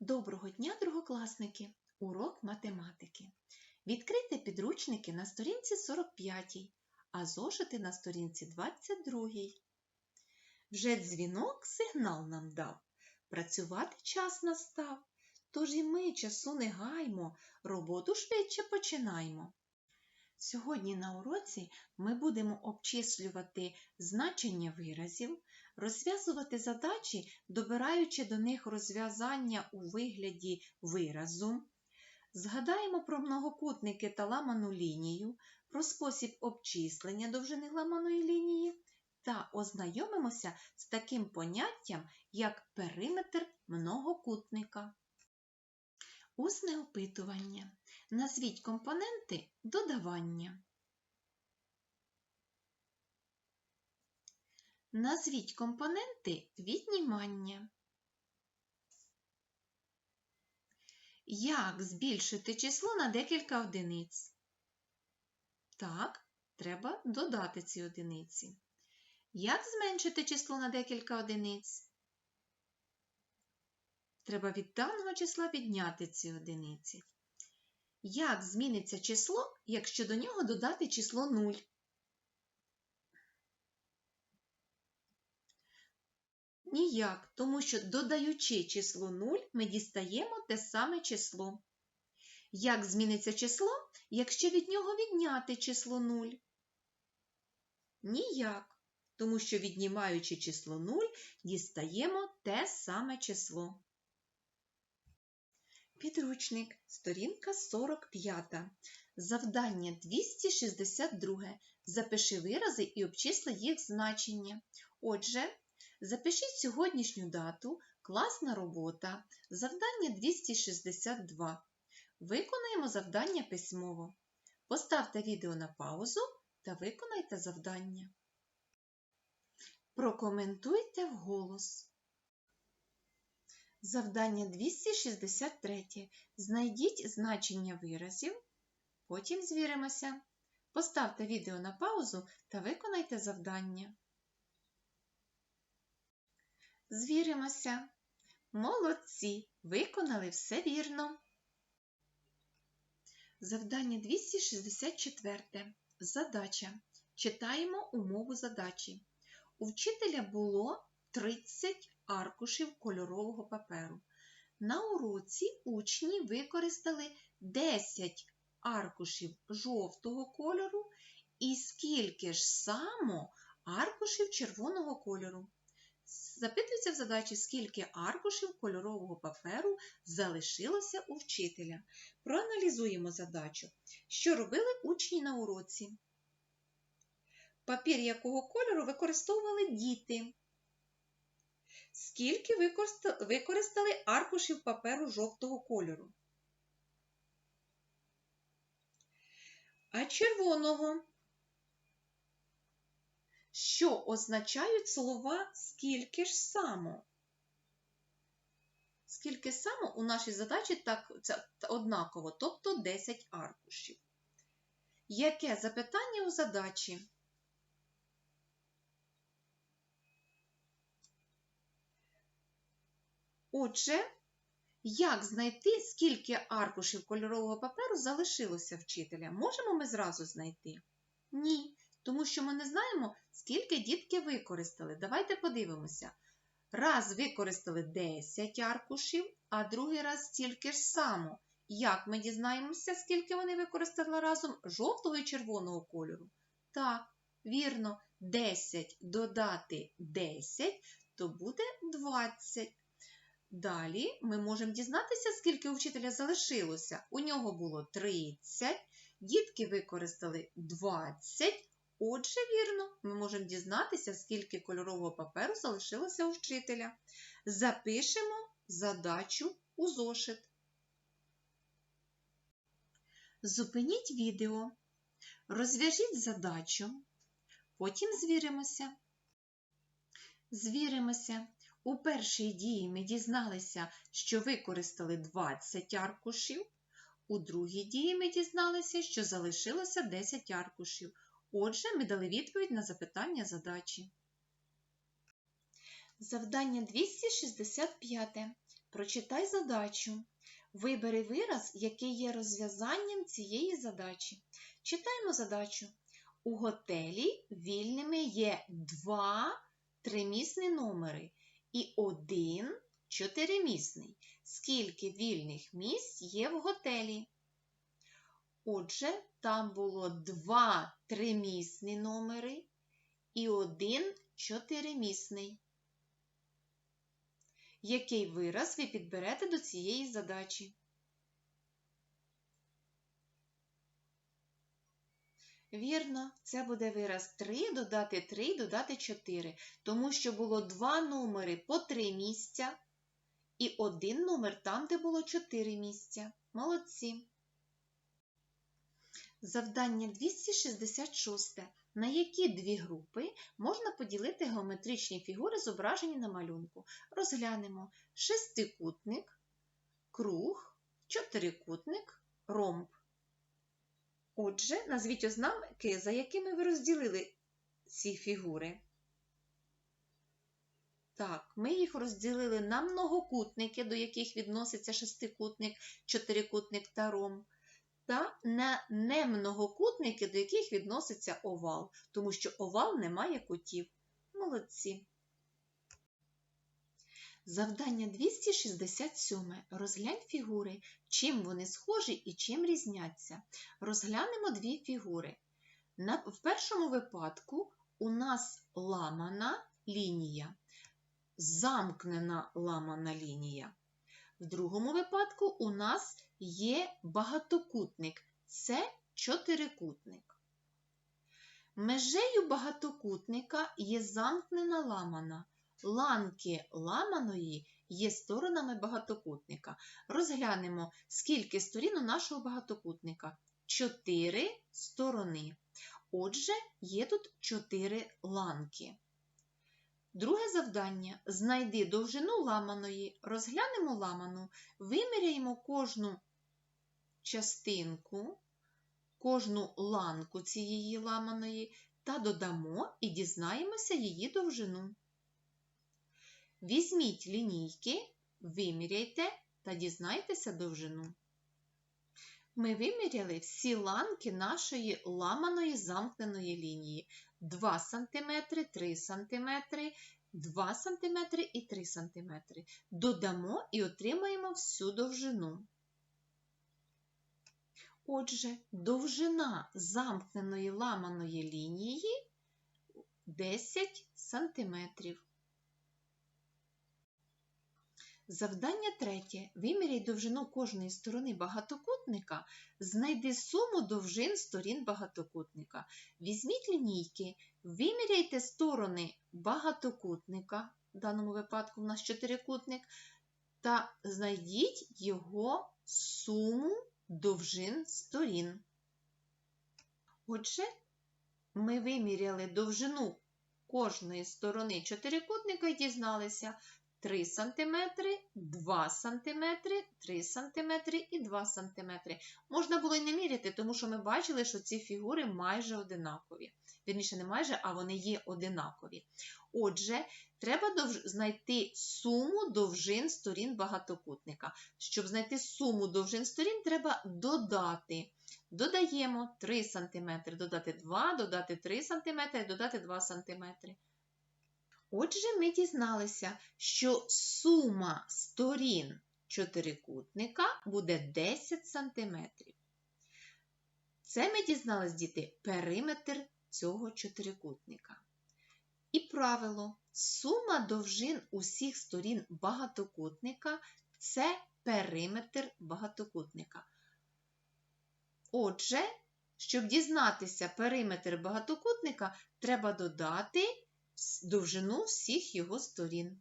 Доброго дня, другокласники! Урок математики. Відкрийте підручники на сторінці 45, а зошити на сторінці 22. Вже дзвінок сигнал нам дав. Працювати час настав. Тож і ми часу не гаймо, роботу швидше починаймо. Сьогодні на уроці ми будемо обчислювати значення виразів, розв'язувати задачі, добираючи до них розв'язання у вигляді виразу. Згадаємо про многокутники та ламану лінію, про спосіб обчислення довжини ламаної лінії та ознайомимося з таким поняттям, як периметр многокутника. Усне опитування. Назвіть компоненти додавання. Назвіть компоненти віднімання. Як збільшити число на декілька одиниць? Так, треба додати ці одиниці. Як зменшити число на декілька одиниць? Треба від даного числа відняти ці одиниці. Як зміниться число, якщо до нього додати число 0? Ніяк, тому що додаючи число 0, ми дістаємо те саме число. Як зміниться число, якщо від нього відняти число 0? Ніяк, тому що віднімаючи число 0, дістаємо те саме число. Підручник, сторінка 45. Завдання 262. Запиши вирази і обчисли їх значення. Отже, запишіть сьогоднішню дату, класна робота, завдання 262. Виконаємо завдання письмово. Поставте відео на паузу та виконайте завдання. Прокоментуйте вголос. Завдання 263. Знайдіть значення виразів. Потім звіримося. Поставте відео на паузу та виконайте завдання. Звіримося. Молодці! Виконали все вірно. Завдання 264. Задача. Читаємо умову задачі. У вчителя було 30 аркушів кольорового паперу. На уроці учні використали 10 аркушів жовтого кольору і скільки ж само аркушів червоного кольору. Запитується в задачі, скільки аркушів кольорового паперу залишилося у вчителя. Проаналізуємо задачу. Що робили учні на уроці? Папір якого кольору використовували діти? Скільки використали аркушів паперу жовтого кольору? А червоного? Що означають слова скільки ж само? Скільки само у нашій задачі так це однаково, тобто 10 аркушів. Яке запитання у задачі? Отже, як знайти, скільки аркушів кольорового паперу залишилося вчителя? Можемо ми зразу знайти? Ні, тому що ми не знаємо, скільки дітки використали. Давайте подивимося. Раз використали 10 аркушів, а другий раз стільки ж само. Як ми дізнаємося, скільки вони використали разом жовтого і червоного кольору? Так, вірно, 10 додати 10, то буде 20. Далі ми можемо дізнатися, скільки у вчителя залишилося. У нього було 30, дітки використали 20. Отже, вірно, ми можемо дізнатися, скільки кольорового паперу залишилося у вчителя. Запишемо задачу у зошит. Зупиніть відео, розв'яжіть задачу, потім звіримося. Звіримося. У першій дії ми дізналися, що використали 20 аркушів. У другій дії ми дізналися, що залишилося 10 аркушів. Отже, ми дали відповідь на запитання задачі. Завдання 265. Прочитай задачу. Вибери вираз, який є розв'язанням цієї задачі. Читаємо задачу. У готелі вільними є два тримісні номери і один чотиримісний. Скільки вільних місць є в готелі? Отже, там було два тримісні номери і один чотиримісний. Який вираз ви підберете до цієї задачі? Вірно, це буде вираз 3 додати 3 додати 4, тому що було два номери по 3 місця і один номер там, де було 4 місця. Молодці. Завдання 266. На які дві групи можна поділити геометричні фігури, зображені на малюнку? Розглянемо шестикутник, круг, чотирикутник, ромб. Отже, назвіть ознаки, за якими ви розділили ці фігури. Так, ми їх розділили на многокутники, до яких відноситься шестикутник, чотирикутник та ромб та на немногокутники, до яких відноситься овал, тому що овал не має кутів. Молодці. Завдання 267. Розглянь фігури, чим вони схожі і чим різняться. Розглянемо дві фігури. В першому випадку у нас ламана лінія, замкнена ламана лінія. В другому випадку у нас є багатокутник це чотирикутник. Межею багатокутника є замкнена ламана. Ланки ламаної є сторонами багатокутника. Розглянемо, скільки сторін у нашого багатокутника. Чотири сторони. Отже, є тут чотири ланки. Друге завдання знайди довжину ламаної, розглянемо ламану, виміряємо кожну частинку, кожну ланку цієї ламаної та додамо і дізнаємося її довжину. Візьміть лінійки, виміряйте та дізнайтеся довжину. Ми виміряли всі ланки нашої ламаної замкненої лінії 2 см, 3 см, 2 см і 3 см. Додамо і отримаємо всю довжину. Отже, довжина замкненої ламаної лінії 10 см. Завдання третє. Виміряй довжину кожної сторони багатокутника, знайди суму довжин сторін багатокутника. Візьміть лінійки, виміряйте сторони багатокутника, в даному випадку у нас чотирикутник, та знайдіть його суму довжин сторін. Отже, ми виміряли довжину кожної сторони чотирикутника і дізналися 3 см, 2 см, 3 см і 2 см. Можна було й не міряти, тому що ми бачили, що ці фігури майже одинакові. Вірніше, не майже, а вони є одинакові. Отже, треба знайти суму довжин сторін багатокутника. Щоб знайти суму довжин сторін, треба додати. Додаємо 3 см, додати 2, додати 3 см додати 2 см. Отже, ми дізналися, що сума сторін чотирикутника буде 10 см. Це ми дізналися, діти, периметр цього чотирикутника. І правило, сума довжин усіх сторін багатокутника це периметр багатокутника. Отже, щоб дізнатися периметр багатокутника, треба додати довжину всіх його сторін.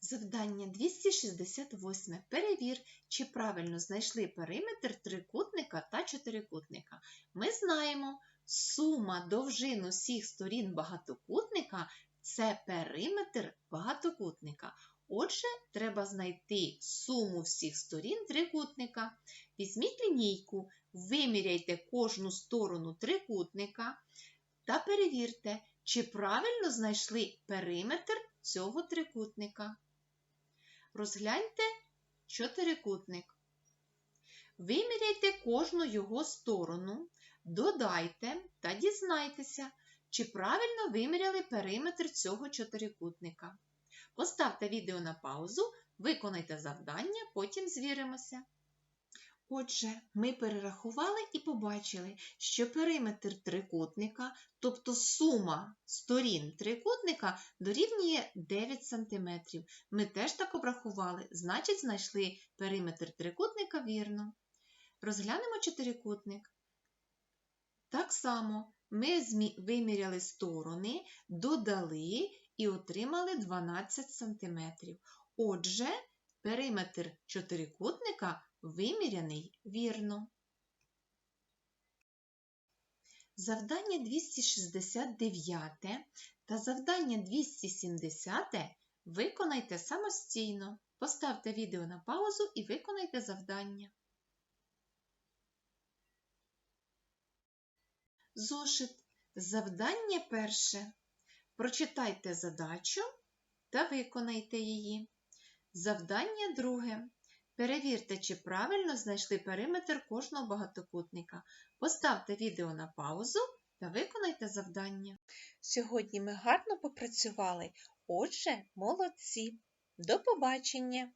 Завдання 268. Перевір, чи правильно знайшли периметр трикутника та чотирикутника. Ми знаємо, сума довжин усіх сторін багатокутника це периметр багатокутника. Отже, треба знайти суму всіх сторін трикутника. Візьміть лінійку, виміряйте кожну сторону трикутника та перевірте, чи правильно знайшли периметр цього трикутника. Розгляньте чотирикутник. Виміряйте кожну його сторону, додайте та дізнайтеся, чи правильно виміряли периметр цього чотирикутника. Поставте відео на паузу, виконайте завдання, потім звіримося. Отже, ми перерахували і побачили, що периметр трикутника, тобто сума сторін трикутника, дорівнює 9 см. Ми теж так обрахували, значить, знайшли периметр трикутника вірно. Розглянемо чотирикутник. Так само ми виміряли сторони, додали і отримали 12 см. Отже, периметр чотирикутника виміряний вірно. Завдання 269 та завдання 270 виконайте самостійно. Поставте відео на паузу і виконайте завдання. Зошит. Завдання перше. Прочитайте задачу та виконайте її. Завдання друге. Перевірте, чи правильно знайшли периметр кожного багатокутника. Поставте відео на паузу та виконайте завдання. Сьогодні ми гарно попрацювали, отже, молодці. До побачення!